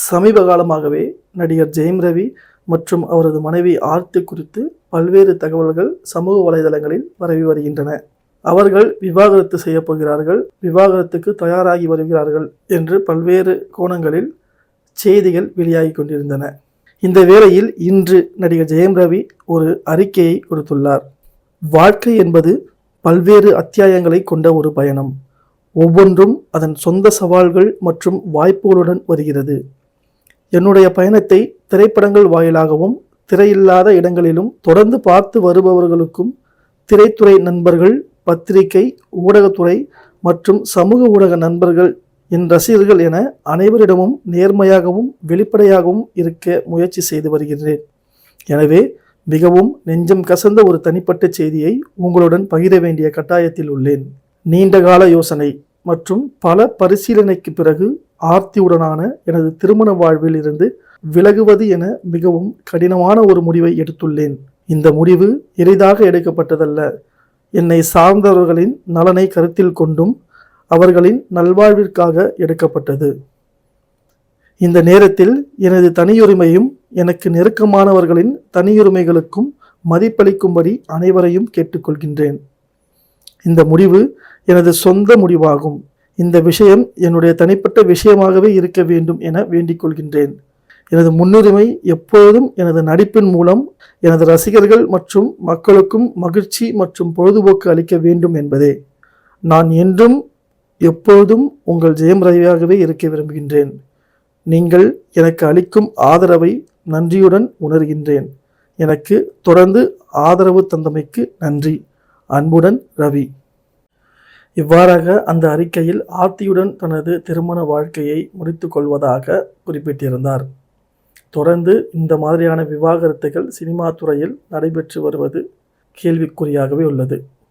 சமீப காலமாகவே நடிகர் ஜெயம் ரவி மற்றும் அவரது மனைவி ஆர்த்தி குறித்து பல்வேறு தகவல்கள் சமூக வலைதளங்களில் பரவி வருகின்றன. அவர்கள் விவாகரத்து செய்யப்போகிறார்கள் விவாகரத்துக்கு தயாராகி வருகிறார்கள் என்று பல்வேறு கோணங்களில் செய்திகள் வெளியாகி கொண்டிருந்தன. இந்த வேளையில் இன்று நடிகர் ஜெயம் ரவி ஒரு அறிக்கையை கொடுத்துள்ளார். வாழ்க்கை என்பது பல்வேறு அத்தியாயங்களை கொண்ட ஒரு பயணம். ஒவ்வொன்றும் அதன் சொந்த சவால்கள் மற்றும் வாய்ப்புகளுடன் வருகிறது. என்னுடைய பயணத்தை திரைப்படங்கள் வாயிலாகவும் திரையில்லாத இடங்களிலும் தொடர்ந்து பார்த்து வருபவர்களுக்கும் திரைத்துறை நண்பர்கள் பத்திரிகை ஊடகத்துறை மற்றும் சமூக ஊடக நண்பர்கள் என் ரசிகர்கள் என அனைவரிடமும் நேர்மையாகவும் வெளிப்படையாகவும் இருக்க முயற்சி செய்து வருகிறேன் எனவே மிகவும் நெஞ்சம் கசந்த ஒரு தனிப்பட்ட செய்தியை உங்களுடன் பகிர வேண்டிய கட்டாயத்தில் உள்ளேன். நீண்டகால யோசனை. மற்றும் பல பரிசீலனைக்கு பிறகு ஆர்த்தியுடனான எனது திருமண வாழ்வில் இருந்து விலகுவது என மிகவும் கடினமான ஒரு முடிவை எடுத்துள்ளேன். இந்த முடிவு எளிதாக எடுக்கப்பட்டதல்ல. என்னை சார்ந்தவர்களின் நலனை கருத்தில் கொண்டும் அவர்களின் நல்வாழ்விற்காக எடுக்கப்பட்டது. இந்த நேரத்தில் எனது தனியுரிமையும் எனக்கு நெருக்கமானவர்களின் தனியுரிமைகளுக்கும் மதிப்பளிக்கும்படி அனைவரையும் கேட்டுக்கொள்கின்றேன். இந்த முடிவு எனது சொந்த முடிவாகும். இந்த விஷயம் என்னுடைய தனிப்பட்ட விஷயமாகவே இருக்க வேண்டும் என வேண்டிக் கொள்கின்றேன். எனது முன்னுரிமை எப்பொழுதும் எனது நடிப்பின் மூலம் எனது ரசிகர்கள் மற்றும் மக்களுக்கும் மகிழ்ச்சி மற்றும் பொழுதுபோக்கு அளிக்க வேண்டும் என்பதே. நான் என்றும் எப்பொழுதும் உங்கள் ஜெயம் ரவியாகவே இருக்க விரும்புகின்றேன். நீங்கள் எனக்கு அளிக்கும் ஆதரவை நன்றியுடன் உணர்கின்றேன். எனக்கு தொடர்ந்து ஆதரவு தந்தமைக்கு நன்றி. அன்புடன் ரவி. இவ்வாறாக அந்த அறிக்கையில் ஆர்த்தியுடன் தனது திருமண வாழ்க்கையை முடித்து கொள்வதாக குறிப்பிட்டிருந்தார். தொடர்ந்து இந்த மாதிரியான விவாகரத்துகள் சினிமா துறையில் நடைபெற்று வருவது கேள்விக்குறியாகவே உள்ளது.